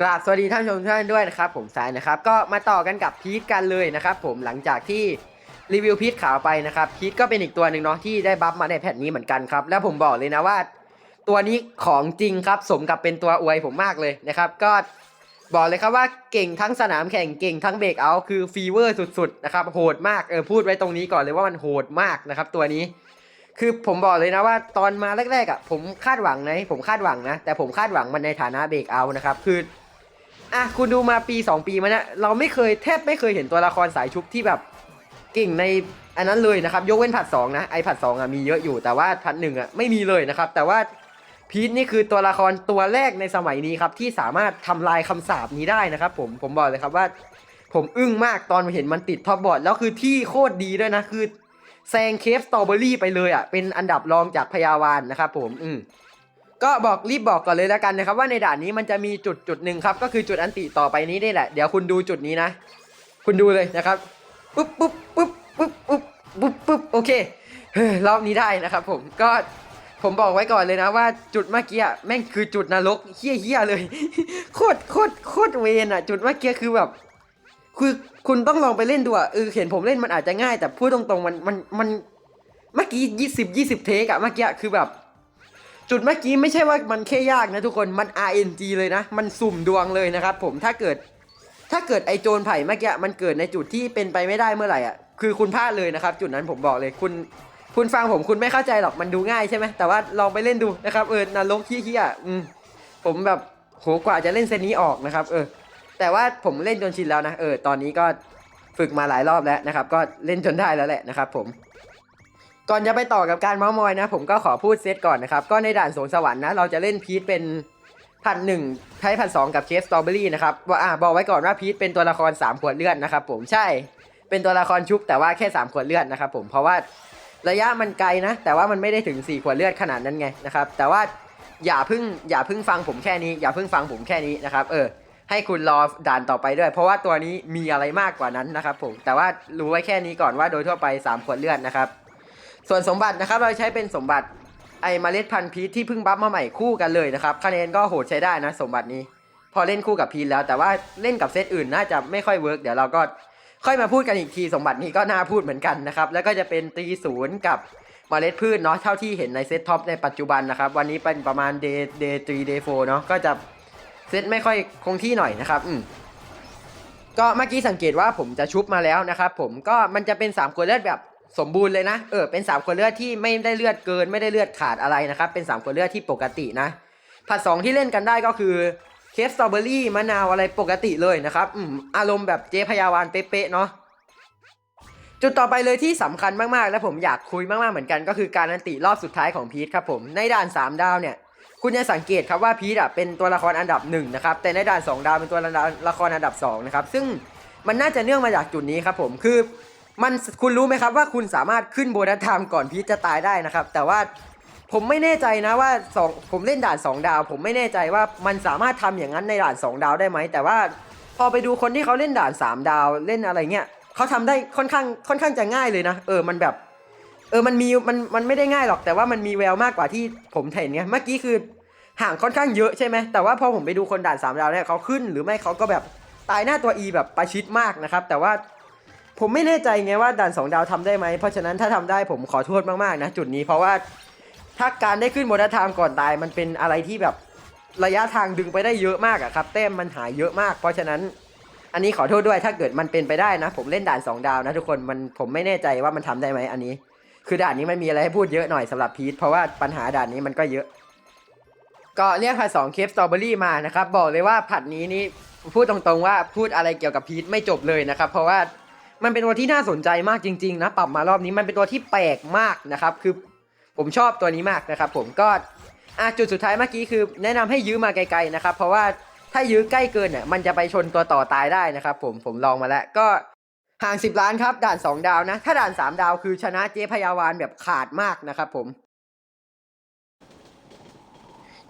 กราบสวัสดีท่านผู้ชมทุกท่านด้วยนะครับผมสายนะครับก็มาต่อกันกับพีทกันเลยนะครับผมหลังจากที่รีวิวพีทขาวไปนะครับพีทก็เป็นอีกตัวหนึ่งเนาะที่ได้บัฟมาในแพทนี้เหมือนกันครับ แล้วผมบอกเลยนะว่า ตัวนี้ของจริงครับสมกับเป็นตัวอวยผมมากเลยนะครับ ก็บอกเลยครับว่าเก่งทั้งสนามแข่งเก่งทั้งเบรกเอาคือฟีเวอร์สุดๆนะครับโหดมากเออพูดไว้ตรงนี้ก่อนเลยว่ามันโหดมากนะครับ ตัวนี้ คือผมบอกเลยนะว่าตอนมาแรกๆอะผมคาดหวังนะผมคาดหวังนะ แต่ผมคาดหวังมันในฐานะเบรกเอานะครับคือ อะคุณดูมาปี 2 ปีมาเนี่ยเราไม่เคยแทบไม่เคยเห็นตัวละครสายชุบที่แบบเก่งในอันนั้นเลยนะครับ ยกเว้นผัดสองนะไอผัดสองอะมีเยอะอยู่แต่ว่าผัดหนึ่งอะไม่มีเลยนะครับ แต่ว่าพีทนี่คือตัวละครตัวแรกในสมัยนี้ครับที่สามารถทำลายคำสาปนี้ได้นะครับ ผมผมบอกเลยครับว่า ผมอึ้งมากตอนเห็นมันติดท็อปบอร์ดแล้วคือที่โคตรดีด้วยนะคือแซงเคฟสตรอเบอรี่ไปเลยอะเป็นอันดับรองจากพยาวานนะครับผมอืม ก็บอกรีบบอกก่อนเลยแล้วกันนะครับ ว่าในด่านนี้มันจะมีจุดจุดหนึ่งครับ ก็คือจุดอันติต่อไปนี้นี่แหละ เดี๋ยวคุณดูจุดนี้นะ คุณดูเลยนะครับปุ๊บปุ๊บปุ๊บปุ๊บปุ๊บปุ๊บปุ๊บโอเคเฮ้รอบนี้ได้นะครับผมก็ผมบอกไว้ก่อนเลยนะว่าจุดเมื่อกี้แม่งคือจุดนรกเฮี้ยๆเลยโคตรโคตรโคตรเวนอะ จุดเมื่อกี้คือแบบคือคุณต้องลองไปเล่นดูอะเออเห็นผมเล่นมันอาจจะง่าย แต่พูดตรงๆมันมันมันเมื่อกี้ยี่สิบยี่สิบเทคอะเมื่อกี้คือแบบ จุดเมื่อกี้ไม่ใช่ว่ามันแค่ยากนะทุกคนมัน RNG เลยนะ มันสุ่มดวงเลยนะครับผมถ้าเกิด ถ้าเกิดไอโจรไผ่เมื่อกี้มันเกิดในจุดที่เป็นไปไม่ได้เมื่อไหร่อะคือคุณพลาดเลยนะครับ จุดนั้นผมบอกเลยคุณ คุณฟังผมคุณไม่เข้าใจหรอกมันดูง่ายใช่ไหมแต่ว่าลองไปเล่นดูนะครับเออนรกเฮี้ยๆอืมผมแบบโหกว่าจะเล่นเซตนี้ออกนะครับ เออ แต่ว่าผมเล่นจนชินแล้วนะเออตอนนี้ก็ฝึกมาหลายรอบแล้วนะครับ ก็เล่นจนได้แล้วแหละนะครับ ผม ก่อนจะไปต่อกับการเมาส์มอยนะ ผมก็ขอพูดเซตก่อนนะครับ ก็ในด่านสวนสวรรค์นะ เราจะเล่นพีทเป็นพันหนึ่งไทพันสองกับเคสสตรอเบอรี่นะครับว่าอ่าบอกไว้ก่อนว่าพีทเป็นตัวละคร3ขวดเลือดนะครับผมใช่เป็นตัวละครชุบแต่ว่าแค่3ขวดเลือดนะครับผมเพราะว่าระยะมันไกลนะ แต่ว่ามันไม่ได้ถึง4ขวดเลือดขนาดนั้นไงนะครับแต่ว่าอย่าเพิ่งอย่าเพิ่งฟังผมแค่นี้ อย่าเพิ่งฟังผมแค่นี้นะครับเออให้คุณรอด่านต่อไปด้วย เพราะว่าตัวนี้มีอะไรมากกว่านั้นนะครับผมแต่ว่ารู้ไว้แค่นี้ก่อนว่าโดยทั่วไป3ขวดเลือดนะครับ ส่วนสมบัตินะครับเราใช้เป็นสมบัติไอเมล็ดพันธุ์พีชที่เพิ่งบัฟมาใหม่คู่กันเลยนะครับคะแนนก็โหดใช้ได้นะสมบัตินี้ พอเล่นคู่กับพีชแล้วแต่ว่าเล่นกับเซตอื่นน่าจะไม่ค่อยเวิร์กเดี๋ยวเราก็ค่อยมาพูดกันอีกทีสมบัตินี้ก็น่าพูดเหมือนกันนะครับแล้วก็จะเป็นตีศูนย์กับเมล็ดพืชเนาะเท่าที่เห็นในเซตท็อปในปัจจุบันนะครับ วันนี้เป็นประมาณเดย์เดย์ทรีเดย์โฟเนาะก็จะเซตไม่ค่อยคงที่หน่อยนะครับอืมก็เมื่อกี้สังเกตว่าผมจะชุบมาแล้วนะครับผมก็มันจะเป็น3ามขวดเลือดแบบ สมบูรณ์เลยนะ เออ เป็น3ามขวดเลือดที่ไม่ได้เลือดเกิน ไม่ได้เลือดขาดอะไรนะครับ เป็น3ามขวดเลือดที่ปกตินะ ผัดสองที่เล่นกันได้ก็คือเคฟสตรอเบอรี่มะนาวอะไรปกติเลยนะครับ อืม อารมณ์แบบเจ๊พยาวานเป๊ะๆเนาะ จุดต่อไปเลยที่สำคัญมากๆ และผมอยากคุยมากๆเหมือนกัน ก็คือการอันติรอบสุดท้ายของพีทครับผม ในด่าน 3 ดาวเนี่ย คุณจะสังเกตครับว่าพีทอะเป็นตัวละครอันดับหนึ่งนะครับ แต่ในด่าน 2 ดาวเป็นตัวละครอันดับ2นะครับ ซึ่งมันน่าจะเนื่องมาจากจุดนี้ครับผม คือ มันคุณรู้ไหมครับว่าคุณสามารถขึ้นโบนัสไทม์ก่อนพีทจะตายได้นะครับ แต่ว่าผมไม่แน่ใจนะว่าสองผมเล่นด่าน 2 ดาว ผมไม่แน่ใจว่ามันสามารถทำอย่างนั้นในด่าน 2 ดาวได้ไหม แต่ว่าพอไปดูคนที่เขาเล่นด่าน 3 ดาวเล่นอะไรเงี้ยเขาทำได้ค่อนข้างค่อนข้างจะง่ายเลยนะ เออมันแบบ เออมันมีมันมันไม่ได้ง่ายหรอกแต่ว่ามันมีแววมากกว่าที่ผมเห็นไงเมื่อกี้คือห่างค่อนข้างเยอะใช่ไหมแต่ว่าพอผมไปดูคนด่านสามดาวเนี่ยเขาขึ้นหรือไม่เขาก็แบบตายหน้าตัว E แบบประชิดมากนะครับ แต่ว่า ผมไม่แน่ใจไงว่าด่านสองดาวทำได้ไหมเพราะฉะนั้นถ้าทำได้ผมขอโทษมากๆนะจุดนี้เพราะว่าถ้าการได้ขึ้นโมดาไทม์ก่อนตายมันเป็นอะไรที่แบบระยะทางดึงไปได้เยอะมากอะครับแต้มมันหายเยอะมาก เพราะฉะนั้น อันนี้ขอโทษด้วยถ้าเกิดมันเป็นไปได้นะ ผมเล่นด่านสองดาวนะทุกคนมันผมไม่แน่ใจว่ามันทำได้ไหมอันนี้ คือด่านนี้มันมีอะไรให้พูดเยอะหน่อยสำหรับพีทเพราะว่าปัญหาด่านนี้มันก็เยอะ ก็เรียกผัดสองเคฟสตรอเบอรี่มานะครับบอกเลยว่าผัดนี้นี่พูดตรงๆว่าพูดอะไรเกี่ยวกับพีทไม่จบเลยนะครับเพราะว่า มันเป็นตัวที่น่าสนใจมากจริง ๆ นะ ปรับมารอบนี้มันเป็นตัวที่แปลกมากนะครับ คือผมชอบตัวนี้มากนะครับ ผมก็อะจุดสุดท้ายเมื่อกี้คือ แนะนำให้ยื้อมาไกลๆนะครับ เพราะว่าถ้ายื้อใกล้เกินเนี่ยมันจะไปชนตัวต่อตายได้นะครับ ผมผมลองมาแล้วก็ห่าง 10 ล้านครับด่าน 2 ดาวนะ ถ้าด่าน 3 ดาวคือชนะเจ๊พยาวานแบบขาดมากนะครับผม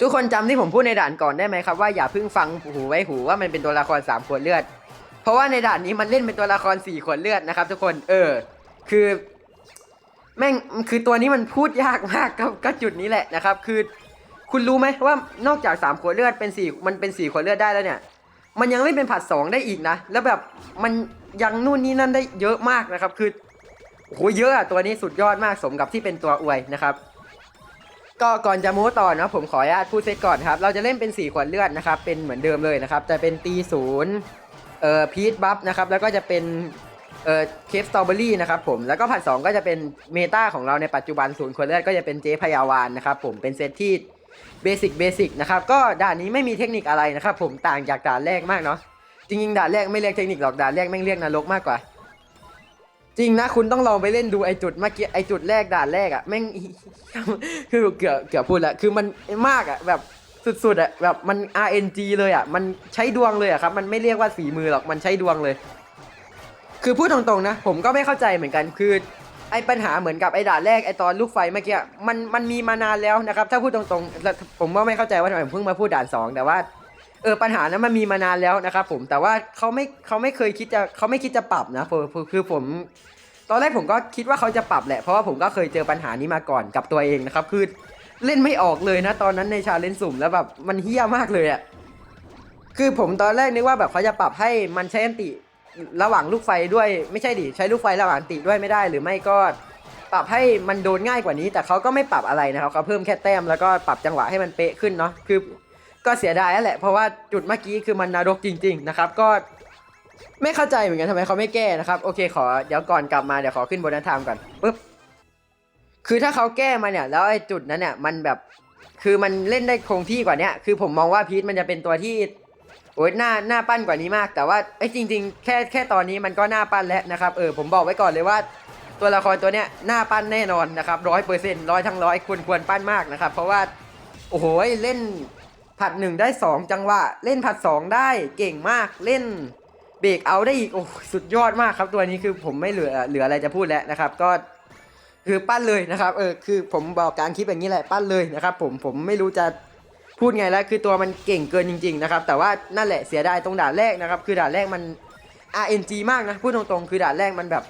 ทุกคนจำที่ผมพูดในด่านก่อนได้ไหมครับ ว่าอย่าเพิ่งฟังหูไว้หูว่ามันเป็นตัวละคร3ขวดเลือด เพราะว่าในด่านนี้มันเล่นเป็นตัวละคร4ขวดเลือดนะครับ ทุกคนเออ คือ แม่งคือตัวนี้มันพูดยากมากก็ก็จุดนี้แหละนะครับ คือ คุณรู้ไหมว่านอกจาก3ขวดเลือดเป็น4มันเป็น4ขวดเลือดได้แล้วเนี่ย มันยังเล่นเป็นผัดสองได้อีกนะแล้วแบบมันยังนู่นนี่นั่นได้เยอะมากนะครับ คือโอ้โหเยอะอะตัวนี้สุดยอดมากสมกับที่เป็นตัวอวยนะครับก็ก่อนจะมูต่อนะผมขออนุญาตพูดเซตก่อนครับ เราจะเล่นเป็น 4 ขวดเลือดนะครับ เป็นเหมือนเดิมเลยนะครับ จะเป็นตีศูนย์ เอ่อพีทบัฟนะครับแล้วก็จะเป็นเอ่อเคฟสตรอเบอรี่นะครับผมแล้วก็ผัดสองก็จะเป็นเมตาของเราในปัจจุบันศูนย์ขวดเลือดก็จะเป็นเจพยาวานนะครับผมเป็นเซตที่เบสิกเบสิกนะครับก็ด่านนี้ไม่มีเทคนิคอะไรนะครับผมต่างจากด่านแรกมากเนาะจริงๆด่านแรกไม่เรียกเทคนิคหรอกด่านแรกแม่งเรียกนรกมากกว่า จริงนะคุณต้องลองไปเล่นดูไอจุดเมื่อกี้ไอจุดแรกด่านแรกอะแม่งคือเกือบเกือบพูดละคือมันมากอะแบบ สุดๆอะแบบมัน RNG เลยอะมันใช้ดวงเลยอะครับ มันไม่เรียกว่าฝีมือหรอกมันใช้ดวงเลย คือพูดตรงๆนะ ผมก็ไม่เข้าใจเหมือนกันคือไอ้ปัญหาเหมือนกับไอ้ด่านแรกไอ้ตอนลูกไฟเมื่อกี้มันมันมีมานานแล้วนะครับ ถ้าพูดตรงๆแล้วผมก็ไม่เข้าใจว่าทำไมผมเพิ่งมาพูดด่านสองแต่ว่าเออปัญหานั้นมันมีมานานแล้วนะครับผมแต่ว่าเขาไม่เขาไม่เคยคิดจะเขาไม่คิดจะปรับนะคือผม ตอนแรกผมก็คิดว่าเขาจะปรับแหละเพราะว่าผมก็เคยเจอปัญหานี้มาก่อนกับตัวเองนะครับคือ เล่นไม่ออกเลยนะตอนนั้นในชาเลนจ์สุ่มแล้วแบบมันเฮี้ยมากเลยอะคือผมตอนแรกนึกว่าแบบเขาจะปรับให้มันใช้อันติระหว่างลูกไฟด้วยไม่ใช่ดิใช้ลูกไฟระหว่างอันติด้วยไม่ได้หรือไม่ก็ปรับให้มันโดนง่ายกว่านี้ แต่เขาก็ไม่ปรับอะไรนะครับเขาเพิ่มแค่แต้มแล้วก็ปรับจังหวะให้มันเป๊ะขึ้นเนาะคือ ก็เสียดายแหละเพราะว่าจุดเมื่อกี้คือมันนรกจริง ๆ นะครับ ก็ไม่เข้าใจเหมือนกันทำไมเขาไม่แก้นะครับโอเคขอเดี๋ยวก่อนกลับมาเดี๋ยวขอขึ้นบนนั้นไทม์ก่อนปึ๊บ คือถ้าเขาแก้มาเนี่ยแล้วไอ้จุดนั้นเนี่ยมันแบบคือมันเล่นได้คงที่กว่าเนี้ยคือผมมองว่าพีทมันจะเป็นตัวที่โอ๊ยหน้าหน้าปั้นกว่านี้มาก แต่ว่าไอ้จริง ๆ แค่แค่ตอนนี้มันก็หน้าปั้นแล้วนะครับเออผมบอกไว้ก่อนเลยว่า ตัวละครตัวเนี้ยหน้าปั้นแน่นอนนะครับร้อยเปอร์เซ็นต์ร้อยทั้งร้อยควรควรปั้นมากนะครับ เพราะว่าโอ้โหเล่นผัดหนึ่งได้สองจังหวะ เล่นผัดสองได้เก่งมากเล่นเบรกเอาได้อีกโอ้สุดยอดมากครับตัวนี้คือผมไม่เหลือเหลืออะไรจะพูดแล้วนะครับ ก็ คือปั้นเลยนะครับเออคือผมบอกกลารคลิปอย่างนี้แหละปั้นเลยนะครับผมผมไม่รู้จะพูดไงแล้วคือตัวมันเก่งเกินจริง ๆ นะครับ แต่ว่านั่นแหละเสียดายตรงด่านแรกนะครับ คือด่านแรกมัน RNG มากนะพูดตรงๆ คือด่านแรกมันแบบ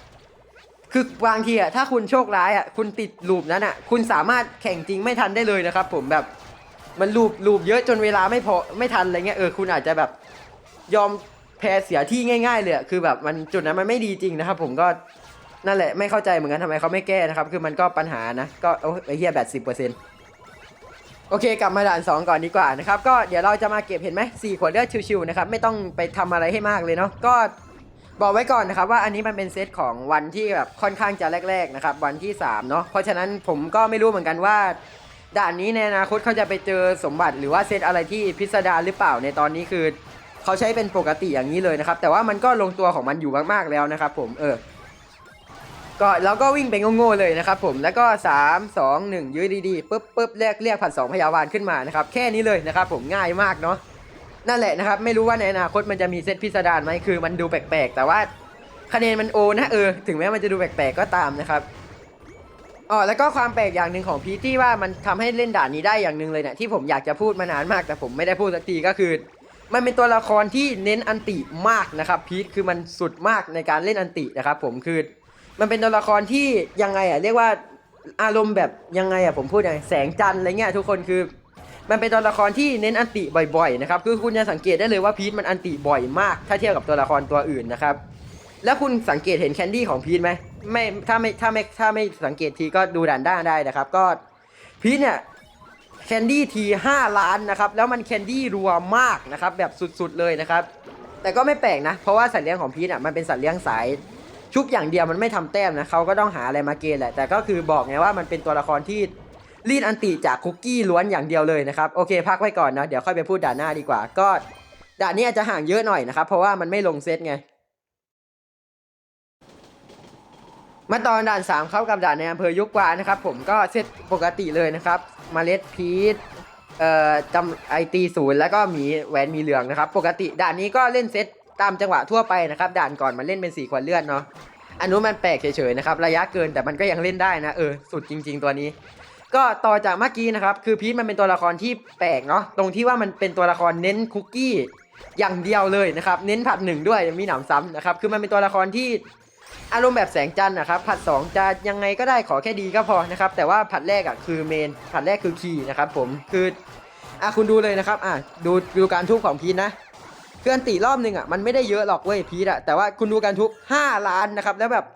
คือบางทีอะถ้าคุณโชคร้ายอะคุณติดลูปนั้นอะคุณสามารถแข่งจริงไม่ทันได้เลยนะครับ ผมแบบมันลูบลูบเยอะจนเวลาไม่พอไม่ทันอะไรเงี้ยเออคุณอาจจะแบบยอมแพ้เสียที่ง่าย ๆเลยคือแบบมันจุดนั้นมันไม่ดีจริงนะครับ ผมก็ นั่นแหละไม่เข้าใจเหมือนกันทำไมเขาไม่แก้นะครับ คือมันก็ปัญหานะ ก็โอ้ยไอ้เหี้ยแบตสิบเปอร์เซ็นต์โอเค กลับมาด่านสองก่อนดีกว่านะครับ ก็เดี๋ยวเราจะมาเก็บเห็นไหมสี่ขวดเลือดชิวๆนะครับ ไม่ต้องไปทำอะไรให้มากเลยเนาะก็บอกไว้ก่อนนะครับว่าอันนี้มันเป็นเซตของวันที่แบบค่อนข้างจะแรก ๆนะครับ วันที่สามเนาะเพราะฉะนั้นผมก็ไม่รู้เหมือนกันว่า ด่านนี้ในอนาคตเขาจะไปเจอสมบัติหรือว่าเซตอะไรที่พิสดารหรือเปล่าในตอนนี้คือเขาใช้เป็นปกติอย่างนี้เลยนะครับ แต่ว่ามันก็ลงตัวของมันอยู่มากๆแล้วนะครับ ผมเออ ก็แล้วก็วิ่งไปโง่ๆเลยนะครับผมแล้วก็ 3 2 1 ยืดดีๆปุ๊บปุ๊บเรียกเรียกผัดสองพยาวานขึ้นมานะครับแค่นี้เลยนะครับผมง่ายมากเนาะนั่นแหละนะครับไม่รู้ว่าในอนาคตมันจะมีเซตพิสดารไหมคือมันดูแปลกๆ แต่ว่าคะแนนมันโอนะเออถึงแม้มันจะดูแปลกๆก็ตามนะครับอ๋อแล้วก็ความแปลกอย่างหนึ่งของพีทที่ว่ามันทำให้เล่นด่านนี้ได้อย่างหนึ่งเลยเนี่ยที่ผมอยากจะพูดมานานมากแต่ผมไม่ได้พูดสักทีก็คือ มันเป็นตัวละครที่เน้นอันติมากนะครับพีทคือมันสุดมากในการเล่นอันตินะครับผมคือ มันเป็นตัวละครที่ยังไงอะเรียกว่าอารมณ์แบบยังไงอะผมพูดยังไงแสงจันทร์อะไรเงี้ยทุกคนคือ มันเป็นตัวละครที่เน้นอันติบ่อยๆนะครับคือคุณจะสังเกตได้เลยว่าพีทมันอันติบ่อยมาก ถ้าเทียบกับตัวละครตัวอื่นนะครับแล้วคุณสังเกตเห็นแคนดี้ของพีทไหมไม่ถ้าไม่ถ้าไม่ถ้าไม่สังเกตทีก็ดูด่านด้านได้นะครับ ก็พีทเนี่ยแคนดี้ทีห้าล้านนะครับแล้วมันแคนดี้รัวมากนะครับแบบสุดๆเลยนะครับแต่ก็ไม่แปลกนะ เพราะว่าสัตว์เลี้ยงของพีทอะมันเป็นสัตว์เลี้ยงสาย ชุบอย่างเดียวมันไม่ทำแต้มนะเขาก็ต้องหาอะไรมาเกณฑ์แหละ แต่ก็คือบอกไงว่ามันเป็นตัวละครที่รีดอันติจากคุกกี้ล้วนอย่างเดียวเลยนะครับ โอเคพักไว้ก่อนนะเดี๋ยวค่อยไปพูดด่านหน้าดีกว่า ก็ด่านนี้อาจจะห่างเยอะหน่อยนะครับ เพราะว่ามันไม่ลงเซตไง มาตอนด่าน 3 เข้ากับด่านในอำเภอยุกวานะครับ ผมก็เซตปกติเลยนะครับมเมล็ดพีชเอ่อจำไอตีศูนย์แล้วก็มีแหวนมีเหลืองนะครับ ปกติด่านนี้ก็เล่นเซต ตามจังหวะทั่วไปนะครับ ด่านก่อนมันเล่นเป็น4ขวดเลือดเนาะอันนู้นมันแปลกเฉยๆนะครับ ระยะเกินแต่มันก็ยังเล่นได้นะเออสุดจริง ๆ ตัวนี้ ก็ต่อจากเมื่อกี้นะครับ คือพีชมันเป็นตัวละครที่แปลกเนาะตรงที่ว่ามันเป็นตัวละครเน้นคุกกี้อย่างเดียวเลยนะครับ เน้นผัดหนึ่งด้วยมีหนำซ้ำนะครับ คือมันเป็นตัวละครที่อารมณ์แบบแสงจันทร์นะครับ ผัด 2 จะยังไงก็ได้ขอแค่ดีก็พอนะครับ แต่ว่าผัดแรกอะคือเมน ผัดแรกคือคีย์นะครับผมคืออะคุณดูเลยนะครับอะดูดูการทุบของพีนนะ คืออันติรอบหนึ่งอะมันไม่ได้เยอะหรอกเว้ยพีทอะแต่ว่าคุณดูการทุบ 5 ล้านนะครับแล้วแบบ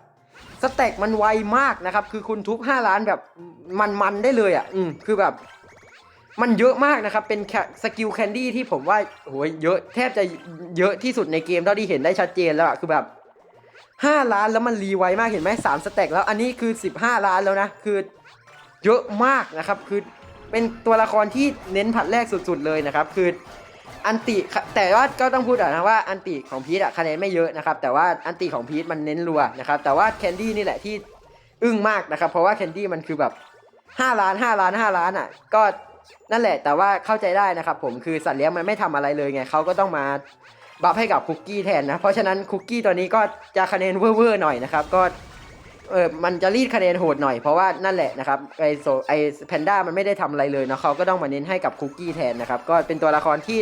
สเต็กมันไวมากนะครับ คือคุณทุบ 5 ล้านแบบมันๆได้เลยอะอืมคือแบบ มันเยอะมากนะครับ เป็นสกิลแคนดี้ที่ผมว่าโหยเยอะแทบจะเยอะที่สุดในเกมเท่าที่เห็นได้ชัดเจนแล้วอะคือแบบ 5 ล้านแล้วมันรีไวมากเห็นไหมสามสเต็กแล้วอันนี้คือ 15 ล้านแล้วนะคือเยอะมากนะครับ คือเป็นตัวละครที่เน้นผัดแรกสุด ๆ เลยนะครับ คือ อันติแต่ว่าก็ต้องพูดอะนะว่าอันติของพีทอะคะแนนไม่เยอะนะครับแต่ว่าอันติของพีทมันเน้นรัวนะครับแต่ว่าแคนดี้นี่แหละที่อึ้งมากนะครับเพราะว่าแคนดี้มันคือแบบ5ล้าน5ล้าน5ล้านอะก็นั่นแหละแต่ว่าเข้าใจได้นะครับผมคือสัตว์เลี้ยงมันไม่ทำอะไรเลยไงเขาก็ต้องมาบัฟให้กับคุกกี้แทนนะเพราะฉะนั้นคุกกี้ตัวนี้ก็จะคะแนนเว่อร์ๆหน่อยนะครับก็ เออมันจะรีดคะแนนโหดหน่อยเพราะว่านั่นแหละนะครับไอโซไอแพนด้ามันไม่ได้ทำอะไรเลยนะเขาก็ต้องมาเน้นให้กับคุกกี้แทนนะครับก็เป็นตัวละครที่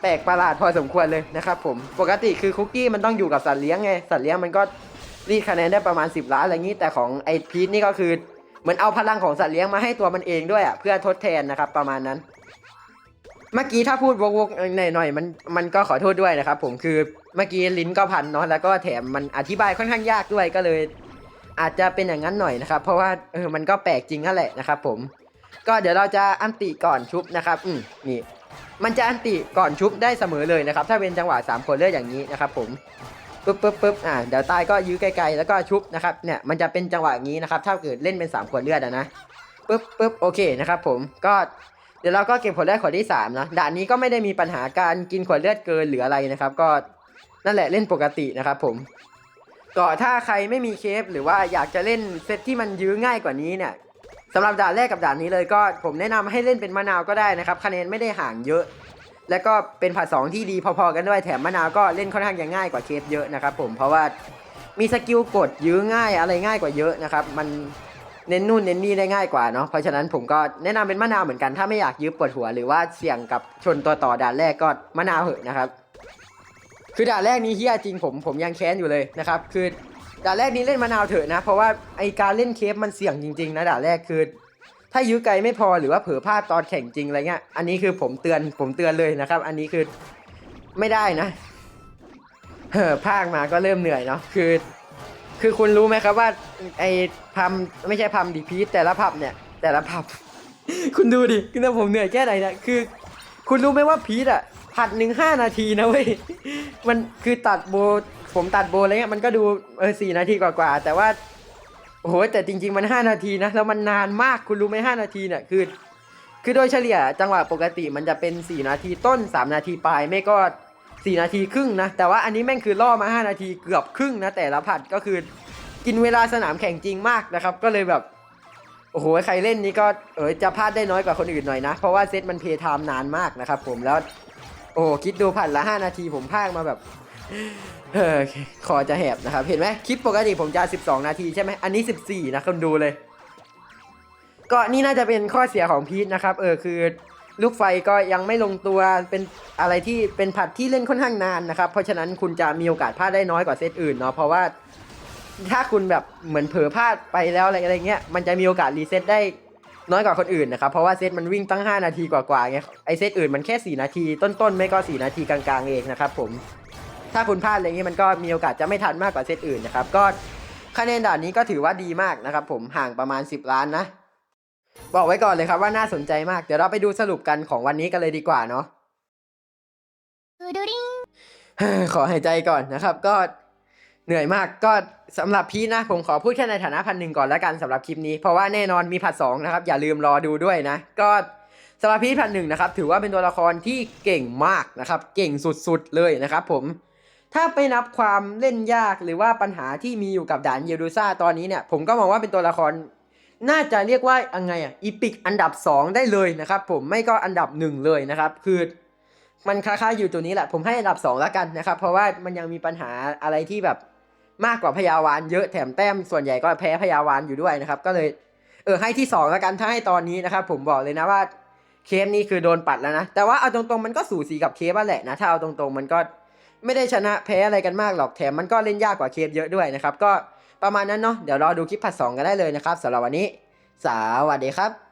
แปลกประหลาดพอสมควรเลยนะครับผมปกติคือคุกกี้มันต้องอยู่กับสัตว์เลี้ยงไงสัตว์เลี้ยงมันก็รีดคะแนนได้ประมาณ 10ล้านอะไรอย่างนี้แต่ของไอพีทนี่ก็คือเหมือนเอาพลังของสัตว์เลี้ยงมาให้ตัวมันเองด้วยอะเพื่อทดแทนนะครับประมาณนั้น เมื่อกี้ถ้าพูดวกๆหน่อยๆมันมันก็ขอโทษด้วยนะครับผมคือเมื่อกี้ลิ้นก็พันเนาะแล้วก็แถมมันอธิบายค่อนข้างยากด้วยก็เลย อาจจะเป็นอย่างนั้นหน่อยนะครับ เพราะว่าเออมันก็แปลกจริงนั่นแหละนะครับ ผม ก็เดี๋ยวเราจะอันติก่อนชุบนะครับ อืมนี่ มันจะอันติก่อนชุบได้เสมอเลยนะครับ ถ้าเป็นจังหวะ3คนเลือดอย่างนี้นะครับ ผมปึ๊บปึ๊บปึ๊บอ่าเดี๋ยวตายก็ยื้อไกลๆแล้วก็ชุบนะครับเนี่ยมันจะเป็นจังหวะนี้นะครับถ้าเกิดเล่นเป็น3คนเลือดอะนะปึ๊บปึ๊บโอเคนะครับ ผมก็เดี๋ยวเราก็เก็บขวดเลือดขวดที่3นะด่านนี้ก็ไม่ได้มีปัญหาการกินขวดเลือดเกินหรืออะไรนะครับ ก็นั่นแหละเล่นปกตินะครับ ผม ก็ถ้าใครไม่มีเคฟหรือว่าอยากจะเล่นเซตที่มันยื้อง่ายกว่านี้เนี่ยสำหรับด่านแรกกับด่านนี้เลยก็ผมแนะนำให้เล่นเป็นมะนาวก็ได้นะครับคะแนนไม่ได้ห่างเยอะ แล้วก็เป็นผัดสองที่ดีพอๆกันด้วยแถมมะนาวก็เล่นค่อนข้างจะง่ายกว่าเคฟเยอะนะครับผมเพราะว่ามีสกิลกดยื้อง่ายอะไรง่ายกว่าเยอะนะครับมันเน้นนู่นเน้นนี่ได้ง่ายกว่าเนาะเพราะฉะนั้นผมก็แนะนำเป็นมะนาวเหมือนกันถ้าไม่อยากยืบปวดหัวหรือว่าเสี่ยงกับชนตัวต่อด่านแรกก็มะนาวเหอะนะครับ คือด่านแรกนี้เฮียจริงผมผมยังแค้นอยู่เลยนะครับ คือด่านแรกนี้เล่นมะนาวเถอะนะ เพราะว่าไอการเล่นเคฟมันเสี่ยงจริงๆนะด่านแรกคือ ถ้ายื้อไกลไม่พอหรือว่าเผลอพลาดตอนแข่งจริงอะไรเงี้ยอันนี้คือผมเตือนผมเตือนเลยนะครับ อันนี้คือไม่ได้นะเออภาคมาก็เริ่มเหนื่อยเนาะคือ คือคุณรู้ไหมครับว่า ไอพัมไม่ใช่พัมดิพีทแต่ละพับเนี่ย แต่ละพับ คุณดูดิคือผมเหนื่อยแค่ไหนเนี่ยคือ คุณรู้ไหมว่าพีทอะ ผัดหนึ่งห้านาทีนะเว้ย มันคือตัดโบ ผมตัดโบอะไรเงี้ยมันก็ดูเออสี่นาทีกว่าๆแต่ว่าโอ้โหแต่จริง ๆมันห้านาทีนะแล้วมันนานมากคุณรู้ไหมห้านาทีเนี่ยคือ คือโดยเฉลี่ยจังหวะปกติมันจะเป็น4นาทีต้น3นาทีปลายไม่ก็4นาทีครึ่งนะแต่ว่าอันนี้แม่งคือล่อมา5นาทีเกือบครึ่งนะแต่ละผัดก็คือกินเวลาสนามแข่งจริงมากนะครับ ก็เลยแบบโอ้โหใครเล่นนี้ก็เออจะพลาดได้น้อยกว่าคนอื่นหน่อยนะ เพราะว่าเซตมันเพย์ไทม์นานมากนะครับผมแล้ว โอ้คิดดูผัดละ 5 นาทีผมพากมาแบบเออคอจะแหบนะครับ เห็นไหมคลิปปกติผมจะ 12 นาทีใช่ไหมอันนี้ 14 นะคนดูเลย ก็นี่น่าจะเป็นข้อเสียของพีทนะครับ เออคือลูกไฟก็ยังไม่ลงตัวเป็นอะไรที่เป็นผัดที่เล่นค่อนข้างนานนะครับ เพราะฉะนั้นคุณจะมีโอกาสพลาดได้น้อยกว่าเซตอื่นเนาะเพราะว่าถ้าคุณแบบเหมือนเผลอพลาดไปแล้วอะไรอะไรเงี้ยมันจะมีโอกาสรีเซ็ตได้ น้อยกว่าคนอื่นนะครับ เพราะว่าเซตมันวิ่งตั้ง 5 นาทีกว่าๆไงไอเซตอื่นมันแค่ 4 นาที ต้นๆ ไม่ก็ 4 นาทีกลางๆ เองนะครับผม ถ้าคุณพลาดอะไรเงี้ยมันก็มีโอกาสจะไม่ทันมากกว่าเซตอื่นนะครับก็คะแนนด่านนี้ก็ถือว่าดีมากนะครับผมห่างประมาณ 10 ล้านนะ บอกไว้ก่อนเลยครับว่าน่าสนใจมาก เดี๋ยวเราไปดูสรุปกันของวันนี้กันเลยดีกว่าเนาะขอหายใจก่อนนะครับก็ เหนื่อยมากก็สำหรับพีชนะผมขอพูดแค่ในฐานะพันหนึ่งก่อนแล้วกันสำหรับคลิปนี้เพราะว่าแน่นอนมีผัดสองนะครับอย่าลืมรอดูด้วยนะ ก็สำหรับพีพันหนึ่งนะครับถือว่าเป็นตัวละครที่เก่งมากนะครับเก่งสุดๆเลยนะครับผมถ้าไปนับความเล่นยากหรือว่าปัญหาที่มีอยู่กับด่านเยดูซ่าตอนนี้เนี่ยผมก็มองว่าเป็นตัวละคร น่าจะเรียกว่ายังไงอะอีพิกอันดับ 2 ได้เลยนะครับผมไม่ก็อันดับ 1 เลยนะครับคือมันคล้ายๆอยู่ตัวนี้แหละผมให้อันดับ 2 แล้วกันนะครับ เพราะว่ามันยังมีปัญหาอะไรที่แบบ มากกว่าพยาวานเยอะแถมแต้มส่วนใหญ่ก็แพ้พยาวานอยู่ด้วยนะครับ ก็เลยเออให้ที่2แล้วกันถ้าให้ตอนนี้นะครับผมบอกเลยนะว่าเคฟนี่คือโดนปัดแล้วนะ แต่ว่าเอาตรงๆมันก็สูสีกับเคฟแหละนะถ้าเอาตรงๆมันก็ไม่ได้ชนะแพ้อะไรกันมากหรอกแถมมันก็เล่นยากกว่าเคฟเยอะด้วยนะครับ ก็ประมาณนั้นเนาะเดี๋ยวรอดูคลิปผัดสองกันได้เลยนะครับสำหรับวันนี้ สวัสดีครับ